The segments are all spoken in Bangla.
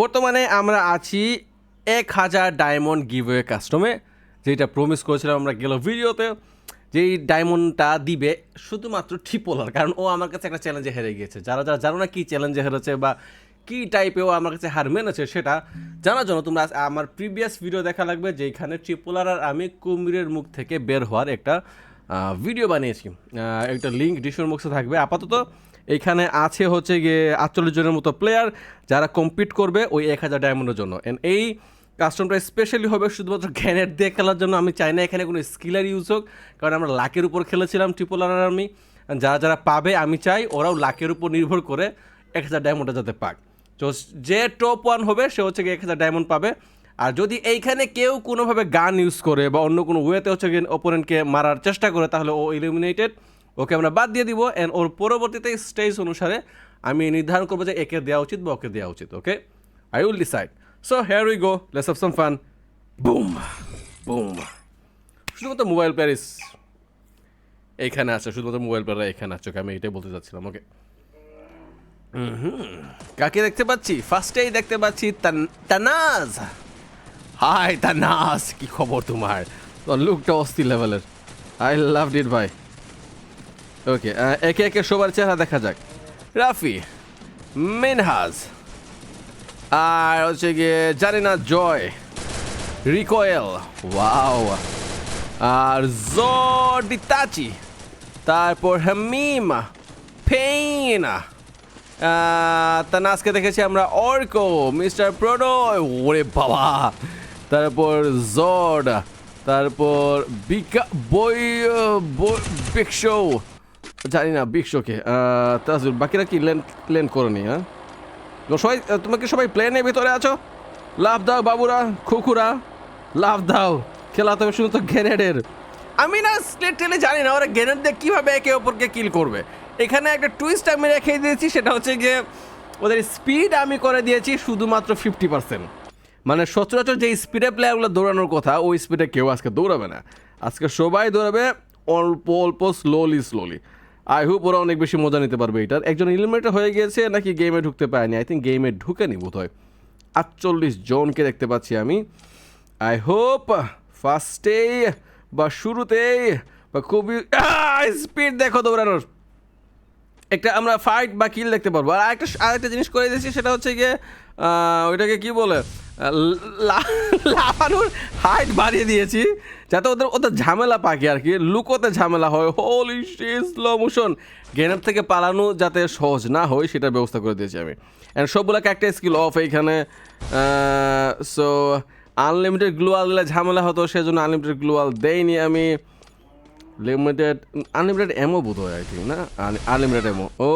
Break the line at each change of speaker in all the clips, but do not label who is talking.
বর্তমানে আমরা আছি এক হাজার ডায়মন্ড গিভওয়ে কাস্টমে যেটা প্রমিস করেছিলাম আমরা গেল ভিডিওতে যেই ডায়মন্ডটা দিবে শুধুমাত্র ট্রিপোলার কারণ ও আমার কাছে একটা চ্যালেঞ্জে হেরে গিয়েছে। যারা যারা জানো না কী চ্যালেঞ্জে হেরেছে বা কী টাইপে ও আমার কাছে হার মেনেছে সেটা জানার জন্য তোমরা আমার প্রিভিয়াস ভিডিও দেখা লাগবে যেখানে ট্রিপোলার আর আমি কুমিরের মুখ থেকে বের হওয়ার একটা ভিডিও বানিয়েছি। একটা লিঙ্ক ডিসক্রিপশন বক্সে থাকবে। আপাতত এইখানে আছে হচ্ছে গিয়ে আটচল্লিশ জনের মতো প্লেয়ার যারা কম্পিট করবে ওই এক হাজার ডায়মন্ডের জন্য। এন্ড এই কাস্টমটা স্পেশালি হবে শুধুমাত্র গ্যানেট দিয়ে খেলার জন্য। আমি চাই না এখানে কোনো স্কিলার ইউজ হোক, কারণ আমরা লাকের উপর খেলেছিলাম ট্রিপোলার আমি যারা যারা পাবে, আমি চাই ওরাও লাকের উপর নির্ভর করে এক হাজার ডায়মন্ডটা যাতে পাক। তো যে টপ ওয়ান হবে, সে হচ্ছে গিয়ে এক হাজার ডায়মন্ড পাবে। আর যদি এইখানে কেউ কোনোভাবে গান ইউজ করে বা অন্য কোনো ওয়েতে হচ্ছে গিয়ে ওপোনেন্টকে মারার চেষ্টা করে, তাহলে ও ইলিমিনেটেড ওকে আমরা বাদ দিয়ে দিব অ্যান্ড ওর পরবর্তীতে স্টেজ অনুসারে আমি নির্ধারণ করব যে একে দেওয়া উচিত বা ওকে দেওয়া উচিত okay I will decide so here we go let's have some fun boom boom শুধুমাত্র মোবাইল প্যারিস এইখানে আছে, শুধুমাত্র মোবাইল প্যারা এখানে আছে আমি এটাই বলতে চাচ্ছিলাম ওকে কাকে দেখতে পাচ্ছি? ফার্স্টেই দেখতে পাচ্ছি তানাজ। হাই তানাজ, কি খবর তোমার? লুকটা অস্থির লেভেলের আই লাভ ইট ভাই। ওকে একে একে সবার চেহারা দেখা যাক। রাফি, মিনহাজ, আর হচ্ছে গিয়ে জানি না জয়, রিকোয়েল, ওয়াও, আর জডিতাচি তারপর হামিম পেইন তানাজকে দেখেছি আমরা অর্কো, মিস্টার প্রণয়, ওরে বাবা, তারপর জড তারপর বিকা, বই বিক্স জানি না বিক্সকে তাজুল, বাকিরা কি লেন লেন করেনি হ্যাঁ? সবাই তোমাকে সবাই প্লেনের ভিতরে আছো? লাভ দাও বাবুরা, খুকুরা লাভ দাও। খেলা তবে শুধু তো গ্রেনেডের আমি না স্টেট টেলে জানি না, ওরা গ্রেনেড দিয়ে কীভাবে একে অপরকে কিল করবে। এখানে একটা টুইস্ট আমি রেখে দিয়েছি, সেটা হচ্ছে গিয়ে ওদের স্পিড আমি করে দিয়েছি শুধুমাত্র ফিফটি পার্সেন্ট মানে সচরাচর যে স্পিডে প্লেয়ারগুলো দৌড়ানোর কথা, ওই স্পিডে কেউ আজকে দৌড়াবে না। আজকে সবাই দৌড়াবে অল্প অল্প স্লোলি স্লোলি আই হোপ ওরা অনেক বেশি মজা নিতে পারবে এটার। একজন ইলিমিনেটর হয়ে গিয়েছে, নাকি গেমে ঢুকতে পারেনি? আই থিঙ্ক গেমে ঢুকে নি বোধ হয় আটচল্লিশ জনকে দেখতে পাচ্ছি আমি। আই হোপ ফার্স্টেই বা শুরুতেই বা খুবই স্পিড দেখো দৌড়ানোর। একটা আমরা ফাইট বা কিল দেখতে পারব। আর একটা আরেকটা জিনিস করে দিয়েছি, সেটা হচ্ছে গিয়ে ওইটাকে কি বলে? লাফানোর হাইট বাড়িয়ে দিয়েছি, যাতে ওদের ওদের ঝামেলা পাকে আর কি। লুকোতে ঝামেলা হয়। হোল স্লো মোশন গেনের থেকে পালানো যাতে সহজ না হয়, সেটার ব্যবস্থা করে দিয়েছি আমি। অ্যান্ড সবগুলোকে একটা স্কিল অফ এইখানে। সো আনলিমিটেড গ্লোয়াল দিলে ঝামেলা হতো, সেজন্য আনলিমিটেড গ্লোয়াল দেয়নি আমি। লিমিটেড আনলিমিটেড এমও বোধ হয় আই থিঙ্ক না? আনলিমিটেড এমও ও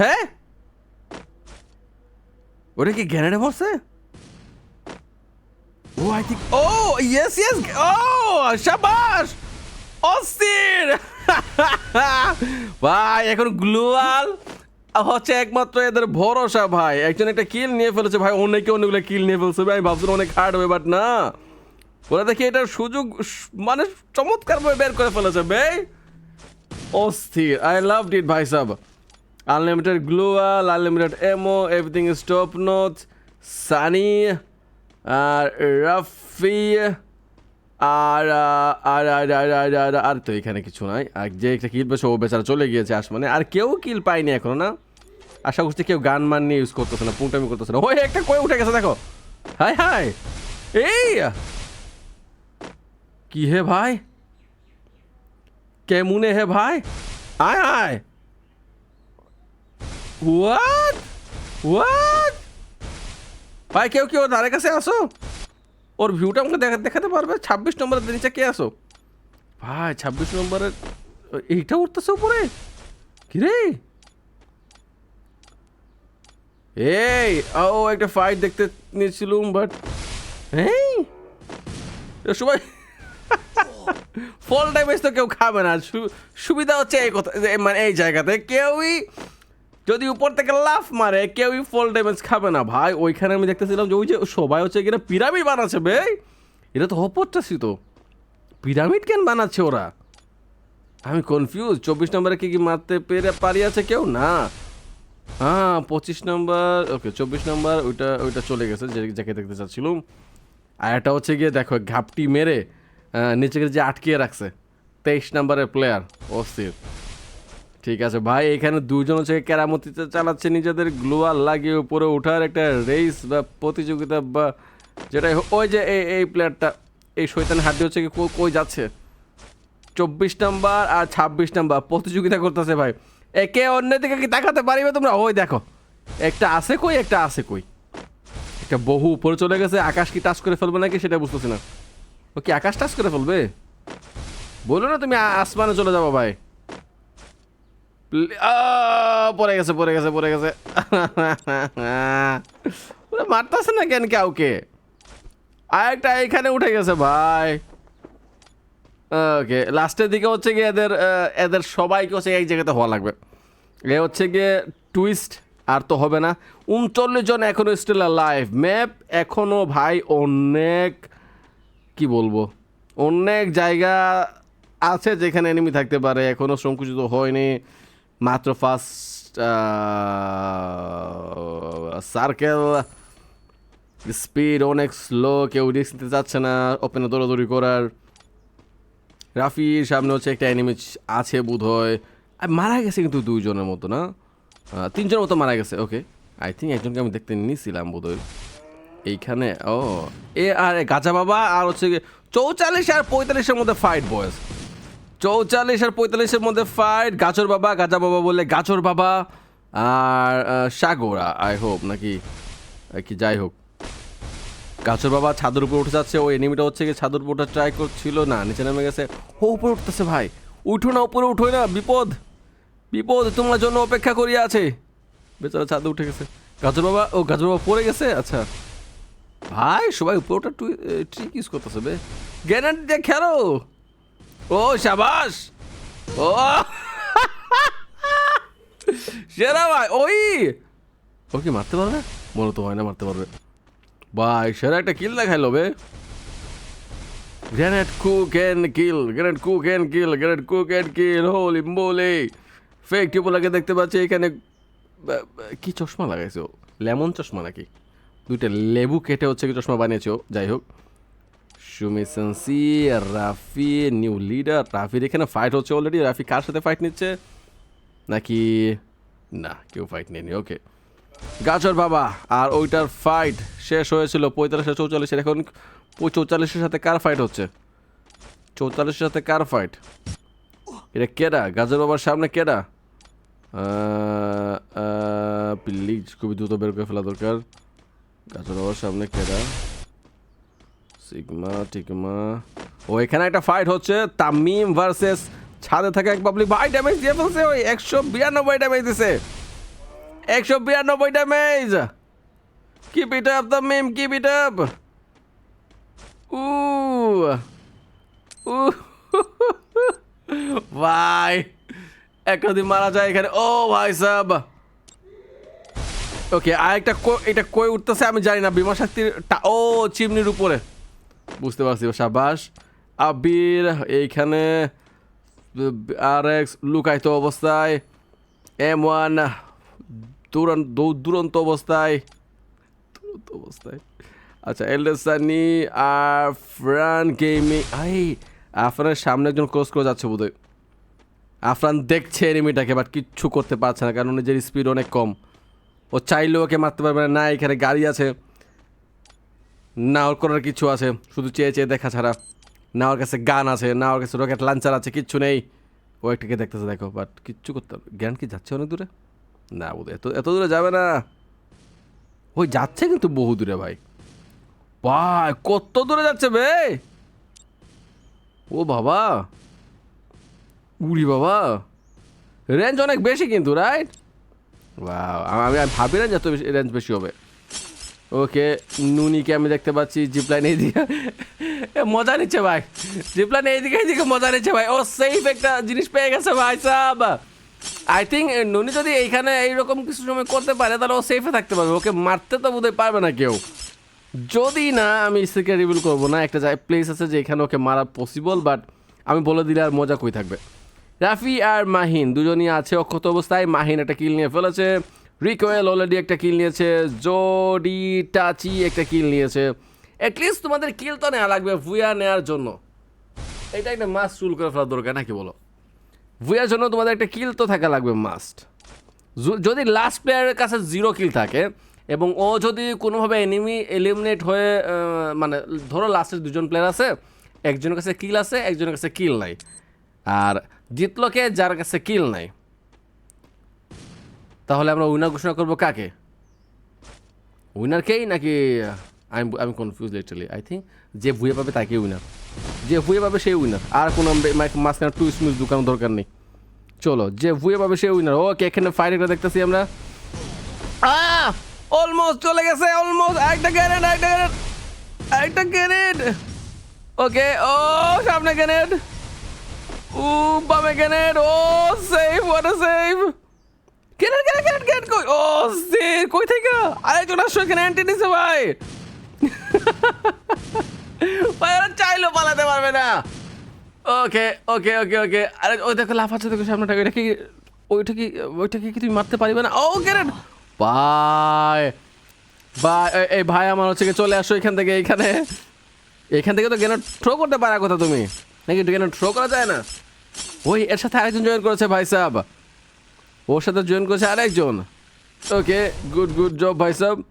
হ্যাঁ ওটা কি গ্যানেডে বসে ও আই থিঙ্ক ও ইয়েস ইয়েস ও শাবাশ অস্থির! ভাই, এখন গ্লোয়াল হচ্ছে একমাত্র এদের ভরসা, ভাই। একজন একটা কিল নিয়ে ফেলেছে, ভাই, অনেকে অনেকগুলো কিল নিয়ে ফেলছে, ভাই ভাবছিলাম অনেক হার্ড হবে বাট না। ওরা দেখি এটার সুযোগ মানে চমৎকার ভাবে বের করে ফেলেছে বে অস্থির। আই লাভ ইট ভাই sub. Unlimited gloo wall unlimited ammo everything is top notch Sunny আর রাফি আর আর আর আর আর আর আর তো এখানে কিছু নাই। আর যে একটা কিল পেয়েছে, ও বেচারা চলে গিয়েছে আস মানে আর কেউ কিল পায়নি এখনও, না? আশা করছি কেউ গান মান নিয়ে ইউজ করতেছে না পুংটামি করতেছে না। ওই একটা কয়ে উঠে গেছে, দেখো। হাই হাই এই! কি হে ভাই? কেমুনে হে ভাই? আয় আয়। হোয়াট হোয়াট ভাই, কেউ কেউ ধারে কাছে আসো? ওর ভিউটা আমাকে দেখা দেখাতে পারবে? ছাব্বিশ নম্বরের নিচে কে আসো? ভাই, ছাব্বিশ নম্বরের এইটা উঠতেছে উপরে? কিরে? এই, ও একটা ফাইট দেখতে নিয়েছিলুম বাট এ, সবাই ফল ড্যামেজ তো কেউ খাবে না। সুবিধা হচ্ছে এই কথা মানে এই জায়গাতে কেউই যদি উপর থেকে লাফ মারে, কেউই ফল ড্যামেজ খাবে না। ভাই, ওইখানে আমি দেখতেছিলাম যে ওই যে সবাই হচ্ছে কিনা পিরামিড বানাচ্ছে বে এটা তো অপত্যাশিত পিরামিড কেন বানাচ্ছে ওরা? আমি কনফিউজ চব্বিশ নম্বরে কি কি মারতে পেরে পারি আছে কেউ? না। হ্যাঁ পঁচিশ নম্বর ওকে চব্বিশ নম্বর, ওইটা ওইটা চলে গেছে, যে দেখতে চাচ্ছিলাম। আর একটা হচ্ছে গিয়ে দেখো, ঘাপটি মেরে গিয়ে যে আটকিয়ে রাখছে, তেইশ নাম্বারের প্লেয়ার অস্থির। ঠিক আছে, ভাই, এখানে দুজন হচ্ছে কেরামতিতে চালাচ্ছে নিজেদের গ্লোয়াল লাগিয়ে উপরে ওঠার একটা রেস বা প্রতিযোগিতা বা যেটাই ওই যে এই এই প্লেয়ারটা এই শৈতান হাড্ডি হচ্ছে কি কই যাচ্ছে? চব্বিশ নাম্বার আর ছাব্বিশ নাম্বার প্রতিযোগিতা করতেছে ভাই। একে অন্য দিকে কি তাকাতে পারিবে তোমরা? ওই দেখো, একটা আছে কই, একটা আছে কই? একটা বহু উপরে চলে গেছে, আকাশ কি টাচ করে ফেলবে নাকি সেটা বুঝতেছি না। ও কি আকাশ টাচ করে ফেলবে? বলো না তুমি আসমানে চলে যাব, ভাই। পরে গেছে পরে গেছে পরে গেছে। মারতেছে না কেন কাউকে? আরেকটা এখানে উঠে গেছে, ভাই। ওকে, লাস্টের দিকে হচ্ছে গিয়ে এদের এদের সবাইকে হচ্ছে এক জায়গাতে হওয়া লাগবে। এ হচ্ছে গিয়ে টুইস্ট আর তো হবে না। উনচল্লিশ জন এখনও স্টিল লাইভ ম্যাপ এখনও, ভাই, অনেক কি বলব? অনেক জায়গা আছে যেখানে এনিমি থাকতে পারে, এখনও সংকুচিত হয়নি। মাত্র ফার্স্ট সার্কেল স্পিড অনেক স্লো কেউ রিস্ক নিতে চাচ্ছে না ওপেনে দৌড়াদৌড়ি করার। রাফির সামনে হচ্ছে একটা অ্যানিমি আছে বোধ হয় মারা গেছে কিন্তু দুইজনের মতো, না? তিনজনের মতো মারা গেছে ওকে আই থিঙ্ক একজনকে আমি দেখতে নিয়েছিলাম বোধ হয় এইখানে, ও, এ আর গাজা বাবা আর হচ্ছে চৌচল্লিশ আর পঁয়তাল্লিশের মধ্যে ফাইট বয়স চৌচল্লিশ আর পঁয়তাল্লিশের মধ্যে ফাইট গাজর বাবা, গাজা বাবা বলে গাজর বাবা আর সাগরা আই হোপ নাকি কি, যাই হোক। গাছের বাবা ছাদের উপর উঠে যাচ্ছে ওই এনিমিটা হচ্ছে কি ছাদের উপর ওঠার ট্রাই করছিল। না, নিচে নেমে গেছে। ও উপরে উঠতেছে ভাই। উঠো না, উপরে উঠোই না, বিপদ। বিপদ, তোমার জন্য অপেক্ষা করিয়া আছে। বেচারা ছাদে উঠে গেছে। গাছের বাবা, ও গাছের বাবা পড়ে গেছে? আচ্ছা। ভাই, সবাই উপরে ওটা ট্রিক ইউজ করতেছে বে। গ্যানার দিয়ে খেলো। ও, সাবাস। ও। সেরা ভাই, ওই। ও কি মারতে পারবে? মনে তো হয় না মারতে পারবে। ভাই, সেরা একটা কিল দেখাইলো বে। Grenade cook and kill grenade cook and kill grenade cook and kill holy moly fake টিপোলাকে দেখতে পাচ্ছি, এখানে কি চশমা লাগাইছো লেমন চশমা নাকি? দুইটা লেবু কেটে হচ্ছে কি চশমা বানিয়েছো, যাই হোক। Sumi sensei, Rafi, new leader. রাফির এখানে ফাইট হচ্ছে অলরেডি রাফি কার সাথে ফাইট নিচ্ছে? নাকি না, কেউ ফাইট নেয়নি ওকে গাজর বাবা, আর ওইটার ফাইট শেষ হয়েছিল পঁয়তাল্লিশে চৌচল্লিশের এখন চৌচল্লিশের সাথে কার ফাইট হচ্ছে? চৌচল্লিশের সাথে কার ফাইট এটা কেডা? গাজর বাবার সামনে কেডা? প্লিজ খুবই দ্রুত বের করে ফেলা দরকার। বাবার সামনে কেডা সিগমা টিকমা ও, এখানে একটা ফাইট হচ্ছে। তামিম ভার্সেস ছাদে থাকা এক পাবলিক ভাই ড্যামেজ দিয়ে ফেলছে। ওই একশো বিরানব্বই ড্যামেজ দিছে। একশো বিরানব্বই damage keep it up the meme keep it up উ উ ভাই একটা যদি মারা যায় এখানে। ও ভাই সাব! ওকে আর একটা এটা কই উঠতেছে আমি জানি না বিমা শক্তির ও, চিমনির উপরে। বুঝতে পারছি সাবাস। আবির, এইখানে আর এক্স লুকায়িত অবস্থায়। এম ওয়ান দুরন্ত দুরন্ত অবস্থায়। দুরন্ত অবস্থায়। আচ্ছা এলডেসানি আর ফ্রান গেমিং আই আফরানের সামনে একজন ক্রস করে যাচ্ছে বোধহয়। আফরান দেখছে এনিমিটাকে বাট কিচ্ছু করতে পারছে না, কারণ নিজের স্পিড অনেক কম। ও চাইলেও ওকে মারতে পারবে না না, এখানে গাড়ি আছে। না, ওর করার কিছু আছে, শুধু চেয়ে চেয়ে দেখা ছাড়া। না, ওর কাছে গান আছে, না, ওর কাছে রকেট লাঞ্চার আছে, কিচ্ছু নেই। ও একটাকে দেখতেছে, দেখো বাট কিচ্ছু করতে হবে জ্ঞান কি যাচ্ছে অনেক দূরে? না বোধ এত এত দূরে যাবে না। ওই যাচ্ছে কিন্তু বহু দূরে, ভাই। ভাই, কত দূরে যাচ্ছে বে? ও বাবা। উড়ি বাবা। রেঞ্জ অনেক বেশি কিন্তু রাইট আমি ভাবি না যে এত বেশি রেঞ্জ বেশি হবে। ওকে, নুনিকে আমি দেখতে পাচ্ছি জিপলাইন এইদিকে মজা নিচ্ছে ভাই। জিপলাইন এইদিকে এইদিকে মজা নিচ্ছে ভাই। ও সেফ একটা জিনিস পেয়ে গেছে ভাই, সাব। আই থিঙ্ক নুনি যদি এইখানে এইরকম কিছু সময় করতে পারে, তাহলে ও সেফে থাকতে পারবে। ওকে মারতে তো বোধহয় পারবে না কেউ। যদি না, আমি স্ত্রীকে রিভিল করব না। একটা প্লেস আছে যে এখানে ওকে মারা পসিবল বাট আমি বলে দিলে আর মজা কই থাকবে? রাফি আর মাহিন দুজনই আছে অক্ষত অবস্থায়। মাহিন একটা কিল নিয়ে ফেলেছে। রিকোয়েল অলরেডি একটা কিল নিয়েছে। জোডি, টাচি একটা কিল নিয়েছে। অ্যাটলিস্ট তোমাদের কিল তো নেওয়া লাগবে ভুয়া নেওয়ার জন্য। এটা একটা মাস্ট রুল করে ফেলার দরকার, নাকি বলো? ভুয়ার জন্য তোমাদের একটা কিল তো থাকা লাগবে মাস্ট যদি লাস্ট প্লেয়ারের কাছে জিরো কিল থাকে এবং ও যদি কোনোভাবে এনিমি এলিমিনেট হয়ে মানে ধরো লাস্টের দুজন প্লেয়ার আছে, একজনের কাছে কিল আছে, একজনের কাছে কিল নাই। আর জিতলোকে যার কাছে কিল নাই। তাহলে আমরা উইনার ঘোষণা করব কাকে? উইনারকেই নাকি আমি আমি কনফিউজ লিটারালি আই থিঙ্ক যে ভুয়ে পাবে তাকে উইনার যে ভুয়ে পাবে সেই উইনার আর কোনো মাঝখানে টু স্মিস দোকান দরকার নেই। চলো, যে ভুয়ে পাবে সেই উইনার ওকে এখানে ফাইট একটা দেখতেছি আমরা। অলমোস্ট চলে গেছে অলমোস্ট একটা গ্যারেড একটা গ্যারেড একটা ওকে ও, সামনে গ্যারেড ও বামে গ্যারেড ও সেফ হোয়াট আ সেফ গ্যারেড গ্যারেড গ্যারেড গ্যারেড কই ও সে কই থেকে আরেকজন আসো এখানে অ্যান্টি নিছে ভাই ভাই ওরা চাইলেও পালাতে পারবে না ওকে ওকে ওকে ওকে আরে ওই দেখো লাফাচ্ছে দেখো সামনেটা ওইটা কি ওইটা কি ওইটা কি তুমি মারতে পারবে না ও গ্যারেড ভাই ভাই এই- ভাই আমার হচ্ছে চলে আসো এখান থেকে এখানে এখান থেকে তো গ্রেনেড থ্রো করতে পারা কথা তুমি নাকি গ্রেনেড থ্রো করা যায় না? ওই, এর সাথে আরেকজন জয়েন করেছে ভাই সাহেব। ওর সাথে জয়েন করেছে আরেকজন। ওকে গুড গুড জব ভাই সাহেব।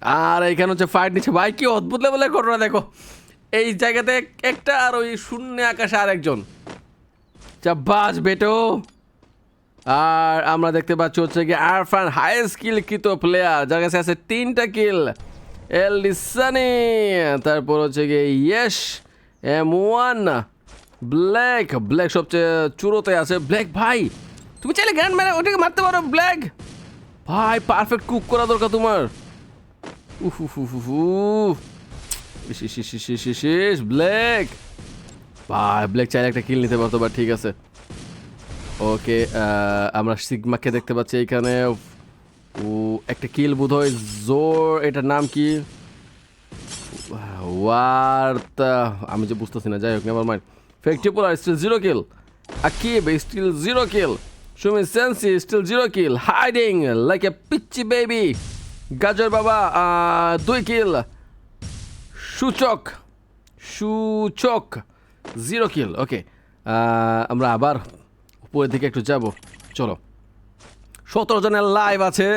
আর এখানে হচ্ছে ফাইট নিচ্ছে। ভাই, কি অদ্ভুত লেভেলের ঘটনা, দেখো। এই জায়গাতে একটা আর ওই শূন্য আকাশে আরেকজন। চাব্বাস বেটো। আর আমরা দেখতে পাচ্ছি হচ্ছে কি আরফান হাই স্কিল কৃত প্লেয়ার যার কাছে আছে তিনটা কিল এল লিসানি তারপর হচ্ছে গিয়ে yes M one. Black black সবচেয়ে চুরোতে আছে। ব্ল্যাক ভাই তুমি চাইলে গ্র্যান্ড ম্যানে ওটাকে মারতে পারো ব্ল্যাক। ভাই পারফেক্ট কুক করা দরকার তোমার। উফ উফ উফ উফ ইস, ব্ল্যাক। ভাই ব্ল্যাক চাইলে একটা কিল নিতে পারতো বা ঠিক আছে। ওকে আমরা সিগমাকে দেখতে পাচ্ছি এখানে ও একটা কিল বোধ হয় জোর। এটার নাম কি? ওয়ার্ত আমি যে বুঝতেছি না যাই হোক never mind ফেক্টিপুলার still zero kill Akib still zero kill Sumi sensei still zero kill hiding like a পিচ্চি বেবি গাজর বাবা আহ, দুই কিল সূচক সূচক জিরো কিল ওকে আমরা আবার উপরের দিকে একটু যাব। চলো। সতেরো জনের লাইভ আছে।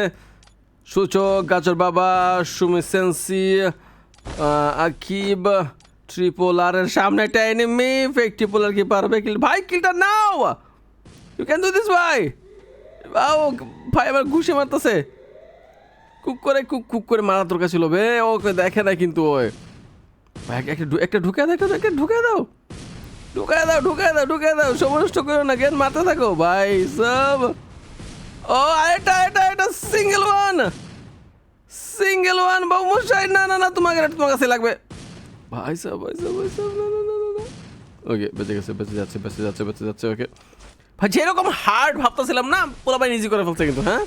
সূচক গাজর বাবা সুমি সেন্সি আহ, আকিব ট্রিপোলারের সামনে একটা এনিমি ফেক ট্রিপোলার কি পারবে কিল ভাই কিলটা নাও! ইউ ক্যান ডু দিস ভাই! ও ভাই আমার ঘুষে মারতেছে। কুক করে কুক কুক করে মারা দরকার ছিল বে। ওকে দেখে না কিন্তু ওই। একটা একটা ঢুকে দাও একটা একটা ঢুকে দাও। ঢুকে দাও ঢুকে দাও ঢুকে দাও। সময় নষ্ট করো না গেন মারতে থাকো। ভাই সব। ও আরেকটা এটা এটা সিঙ্গেল ওয়ান সিঙ্গেল ওয়ান বাবু মশাই না না না তোমাকে এটা তোমার কাছে লাগবে। ভাই সাহেব ভাই সাহেব ভাই সাহেব না না না ওকে বেঁচে গেছে, বেঁচে যাচ্ছে বেঁচে যাচ্ছে বেঁচে যাচ্ছে ওকে ভাই, যেরকম হার্ড ভাবতেছিলাম না ভাই ইজি করে ফেলছে কিন্তু হ্যাঁ?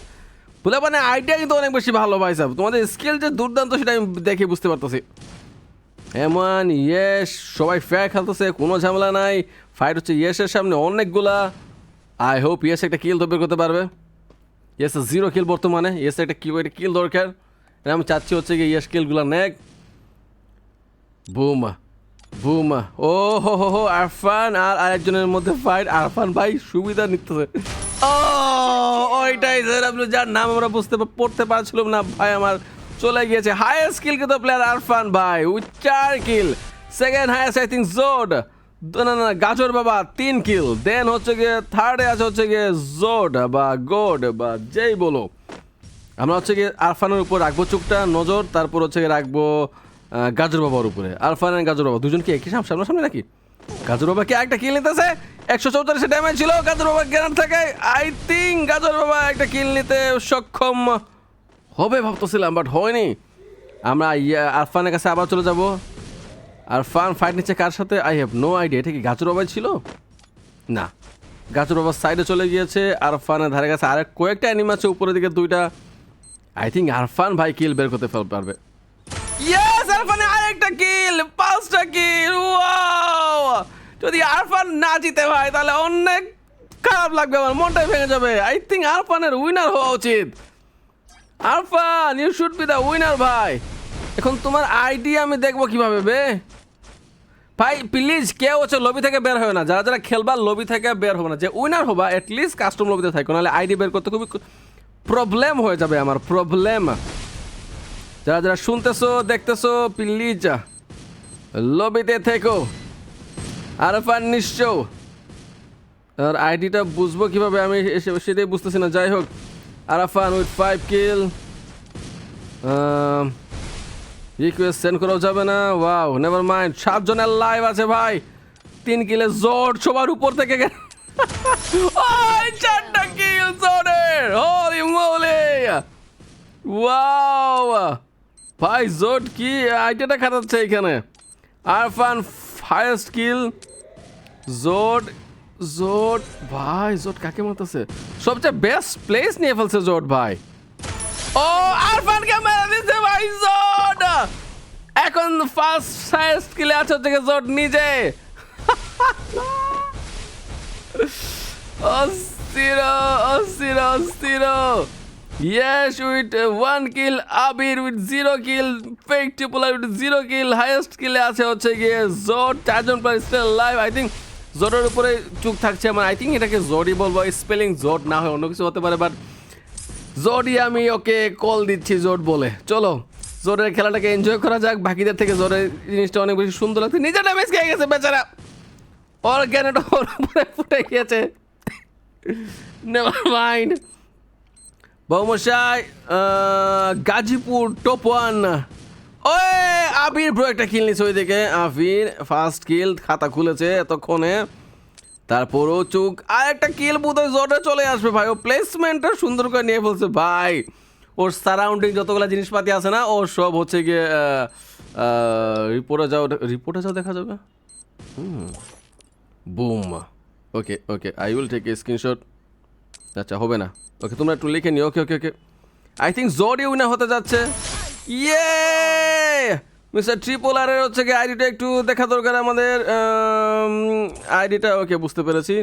পুরো মানে আইডিয়া কিন্তু অনেক বেশি ভালো ভাই সাহেব তোমাদের স্কিল যে দুর্দান্ত সেটা আমি দেখে বুঝতে পারতেছি। এমন ইয়েস সবাই ফেয়ার খেলতেছে, কোনো ঝামেলা নাই। ফাইট হচ্ছে ইয়েসের সামনে অনেকগুলা। আই হোপ ইয়েস একটা কিল তো বের করতে পারবে। ইয়েস জিরো কিল বর্তমানে। ইয়েস একটা কিল একটা কিল দরকার। আমি চাচ্ছি হচ্ছে কি ইয়েস কিলগুলো নেক। বুমা বুমা ও হো হো হো আরফান আর আরেকজনের মধ্যে ফাইট আরফান ভাই, সুবিধা নিতেছে। ও ওইটাই স্যার আপনি যার নাম আমরা বুঝতে পড়তে পারছিলাম না, ভাই আমার চলে গিয়েছে। হাইয়েস্ট কিল কিন্তু প্লেয়ার আরফান ভাই চার kill second highest I think Joad না না গাজর বাবা, তিন কিল দেন হচ্ছে গিয়ে থার্ডে আছে হচ্ছে গিয়ে জোড বা গোড বা যেই বলো। আমরা হচ্ছে গিয়ে আরফানের উপর রাখব চোখটা, নজর, তারপর হচ্ছে গিয়ে রাখব গাজর বাবার উপরে। আরফান আর গাজর বাবা, দুজন কি একই সাম- সামনাসামনি নাকি? গাজর বাবা কি একটা কিল নিতেছে? একশো চৌত্রিশে ড্যামেজ ছিল, গাজর বাবা গ্রেনার থাকে। আই থিঙ্ক গাজর বাবা একটা কিল নিতে সক্ষম হবে ভাবতেছিলাম বাট হয়নি। আমরা ইয়া- আরফানের কাছে আবার চলে যাব। আরফান ফাইট নিচ্ছে কার সাথে? আই হ্যাভ নো আইডিয়া এটা কি গাজর বাবাই ছিল? না। গাজর বাবার সাইডে চলে গিয়েছে, আরফানের ধারে কাছে আরেক কয়েকটা অ্যানিম আছে উপরের দিকে দুইটা। আই থিঙ্ক আরফান ভাই কিল বের করতে পারবে। ইয়েস আরফানে আরেকটা কিল পাঁচটা কিল ওয়াও যদি আরফান না জিতে ভাই, তাহলে অনেক খারাপ লাগবে আমার, মনটাই ভেঙে যাবে। আই থিঙ্ক আরফানের উইনার হওয়া উচিত। Arfan you should be the winner ভাই। এখন তোমার আইডি আমি দেখব কীভাবে বে। ভাই প্লিজ কেউ হচ্ছে লবি থেকে বের হবে না। যারা যারা খেলবা লবি থেকে বের হবে না, যে উইনার হবা অ্যাটলিস্ট কাস্টম লবিতে থাকো, নাহলে আইডি বের করতে খুবই প্রবলেম হয়ে যাবে আমার প্রবলেম যারা যারা শুনতেছো, দেখতেছো প্লিজ লবিতে থেকো। আরফান নিশ্চয়। আর আইডিটা বুঝব কীভাবে আমি সেটাই বুঝতেছি না। যাই হোক, Arafan with five kill request send করাও যাবে না। ওয়াও নেভার মাইন্ড সাতজনের লাইভ আছে ভাই। তিন কিলে জোর সবার উপর থেকে চারটা কিল জোরের হোলি মোলি ওয়াও ভাই, জোট কি? আইডিয়াটা খাটাচ্ছে এখানে। আরফান ফায়ার স্কিল জোট জোট, ভাই, জোট কাকে মারতেছে? সবচেয়ে বেস্ট প্লেস নিয়ে ফেলছে জোট, ভাই। ও, আরফানকে মেরে দিচ্ছে ভাই, জোট! এখন ফার্স্ট সাইজ কিলে আছে গিয়ে জোট নিজে। অস্থির অস্থির অস্থির। Yes, with uh, one kill, Abir with zero kill, fake triple with zero kill, highest kill আছে হচ্ছে গিয়ে জোর চারজন player still live I think জোরের উপরে চুক থাকছে আমার আই থিঙ্ক এটাকে জোরই বলব স্পেলিং জোট না হয় অন্য কিছু হতে পারে বাট জোরই আমি ওকে কল দিচ্ছি জোট বলে। চলো জোরের খেলাটাকে এনজয় করা যাক বাকিদের থেকে জোরের জিনিসটা অনেক বেশি সুন্দর লাগছে নিজে ড্যামেজ খেয়ে গেছে বেচারা! ওর জ্ঞানটা ওর উপরে ফুটে গিয়েছে। নেভার মাইন্ড বৌমশাই গাজীপুর টপ ওয়ান ওই, আবির ব্রো একটা কিল নিছে ওইদিকে আবির ফার্স্ট কিল খাতা খুলেছে এতক্ষণে। তারপরও চুক আর একটা কিল বোধহয় জোরে চলে আসবে ভাই। ও প্লেসমেন্টটা সুন্দর করে নিয়ে ফেলছে ভাই। ওর সারাউন্ডিং যতগুলো জিনিসপাতি আছে না ওর সব হচ্ছে গিয়ে রিপোর্টে যাও রিপোর্টে যাও দেখা যাবে? হুম boom okay okay I will take a screenshot আচ্ছা হবে না। ওকে, তোমরা একটু লিখে নিও। Okay okay okay. I think Jodi winner হতে যাচ্ছে। ইয়ে মিস্টার ট্রিপল ট্রিপোলারের হচ্ছে কি আইডিটা একটু দেখা দরকার আমাদের। আইডিটা ওকে, বুঝতে পেরেছি।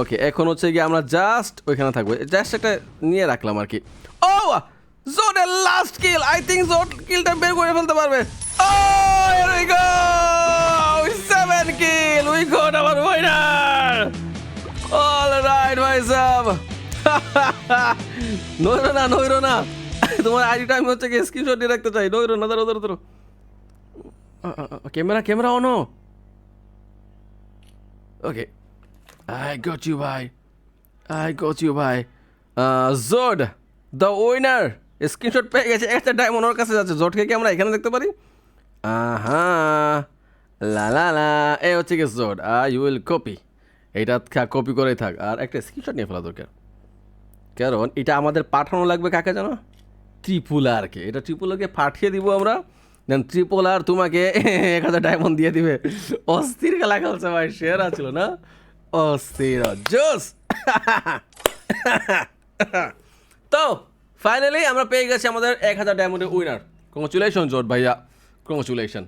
ওকে, এখন হচ্ছে কি আমরা জাস্ট ওইখানে থাকব। জাস্ট একটা নিয়ে রাখলাম আর কি। ও জোডের লাস্ট কিল আই থিঙ্ক জোড কিলটা বের করে ফেলতে পারবে। ও we go! Seven kill we got our winner all right ভাই সাব নইরো না নইরো না। তোমার আইডিটা আমি হচ্ছে স্ক্রিনশট দিয়ে রাখতে চাই। নইরো না ধরো ধরো ধরো ক্যামেরা ক্যামেরা অনো ওকে আই গট ইউ ভাই আই গট ইউ ভাই জোড দ্য উইনার স্ক্রিনশট পেয়ে গেছে। একটা ডায়মন্ড ওর কাছে যাচ্ছে। জোডকে কি আমরা এখানে দেখতে পারি? আহা। লা লা লা। এ হচ্ছে কি জোড আই উইল কপি এইটা কপি করেই থাক। আর একটা স্ক্রিনশট নিয়ে ফেলা দরকার। কারণ এটা আমাদের পাঠানো লাগবে কাকে জানো? ত্রিপুলারকে। এটা ত্রিপুলারকে পাঠিয়ে দিব আমরা। দেন ত্রিপুলার তোমাকে এক হাজার ডায়মন্ড দিয়ে দিবে। অস্থির খেলা খেলছে ভাই, সেরা ছিল না? অস্থির জোস তো ফাইনালি আমরা পেয়ে গেছি আমাদের এক হাজার ডায়মন্ডের উইনার কংগ্রাচুলেশন জোট ভাইয়া। কংগ্রাচুলেশন